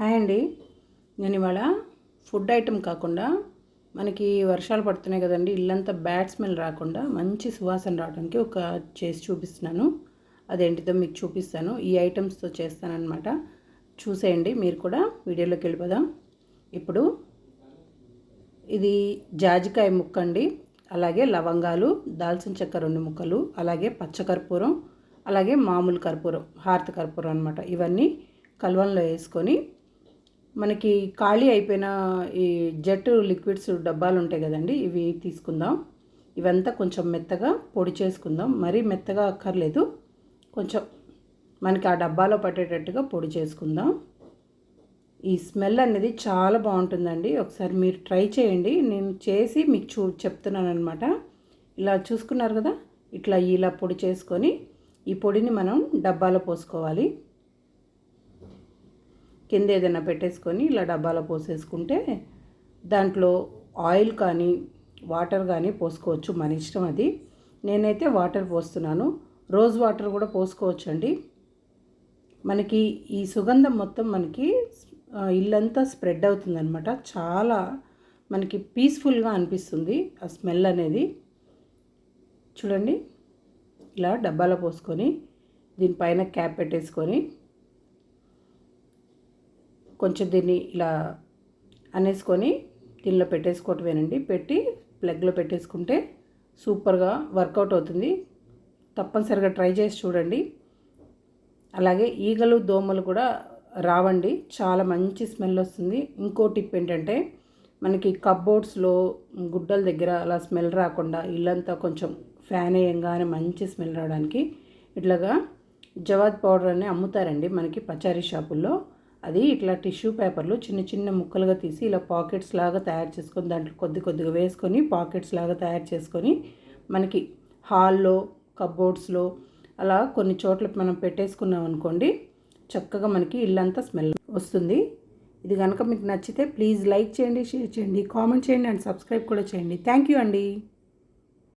Hi అండి. నేను ఇవాళ ఫుడ్ ఐటెం కాకుండా మనకి వర్షాలు పడుతున్నాయి కదండి ఇల్లంతా బ్యాడ్ స్మెల్ రాకుండా మంచి సువాసన రావడానికి ఒక చేసి చూపిస్తున్నాను. అదేంటిదో మీకు చూపిస్తాను. ఈ ఐటమ్స్తో చేస్తానన్నమాట. చూసేయండి మీరు కూడా వీడియోలోకి వెళ్ళిపోదాం. ఇప్పుడు ఇది జాజికాయ ముక్క అండి. అలాగే లవంగాలు దాల్చిన చెక్క రెండు ముక్కలు అలాగే పచ్చకర్పూరం అలాగే మామూలు కర్పూరం హారత కర్పూరం అనమాట ఇవన్నీ కల్వంలో వేసుకొని మనకి ఖాళీ అయిపోయిన ఈ జెట్ లిక్విడ్స్ డబ్బాలు ఉంటాయి కదండి ఇవి తీసుకుందాం. ఇవంతా కొంచెం మెత్తగా పొడి చేసుకుందాం. మరీ మెత్తగా అక్కర్లేదు. కొంచెం మనకి ఆ డబ్బాలో పట్టేటట్టుగా పొడి చేసుకుందాం. ఈ స్మెల్ అనేది చాలా బాగుంటుందండి. ఒకసారి మీరు ట్రై చేయండి. నేను చేసి మీకు చూ చెప్తున్నాను అనమాట ఇలా చూసుకున్నారు కదా? ఇట్లా ఇలా పొడి చేసుకొని ఈ పొడిని మనం డబ్బాలో పోసుకోవాలి. కింద ఏదైనా పెట్టేసుకొని ఇలా డబ్బాలో పోసేసుకుంటే దాంట్లో ఆయిల్ కానీ వాటర్ కానీ పోసుకోవచ్చు. మన ఇష్టం అది. నేనైతే వాటర్ పోస్తున్నాను. రోజ్ వాటర్ కూడా పోసుకోవచ్చండి. మనకి ఈ సుగంధం మొత్తం మనకి ఇల్లంతా స్ప్రెడ్ అవుతుందన్నమాట. చాలా మనకి పీస్ఫుల్గా అనిపిస్తుంది ఆ స్మెల్ అనేది. చూడండి. ఇలా డబ్బాలో పోసుకొని దీనిపైన క్యాప్ పెట్టేసుకొని కొంచెం దీన్ని ఇలా అనేసుకొని దీనిలో పెట్టేసుకోవటమేనండి. పెట్టి ప్లగ్లో పెట్టేసుకుంటే సూపర్గా వర్కౌట్ అవుతుంది. తప్పనిసరిగా ట్రై చేసి చూడండి. అలాగే ఈగలు దోమలు కూడా రావండి. చాలా మంచి స్మెల్ వస్తుంది. ఇంకో టిప్ ఏంటంటే మనకి కబ్బోర్డ్స్లో గుడ్డల దగ్గర అలా స్మెల్ రాకుండా ఇల్లంతా కొంచెం ఫ్యాన్ వేయంగానే మంచి స్మెల్ రావడానికి ఇట్లాగా జవాద్ పౌడర్ అని అమ్ముతారండి మనకి పచారీ షాపుల్లో. అది ఇట్లా టిష్యూ పేపర్లు చిన్న చిన్న ముక్కలుగా తీసి ఇలా పాకెట్స్ లాగా తయారు చేసుకొని దాంట్లో కొద్ది కొద్దిగా వేసుకొని పాకెట్స్ లాగా తయారు చేసుకొని మనకి హాల్లో కబోర్డ్స్లో అలా కొన్ని చోట్ల మనం పెట్టేసుకున్నాం అనుకోండి చక్కగా మనకి ఇల్లంతా స్మెల్ వస్తుంది. ఇది కనుక మీకు నచ్చితే ప్లీజ్ లైక్ చేయండి షేర్ చేయండి కామెంట్ చేయండి అండ్ సబ్స్క్రైబ్ కూడా చేయండి. థ్యాంక్ యూ అండి.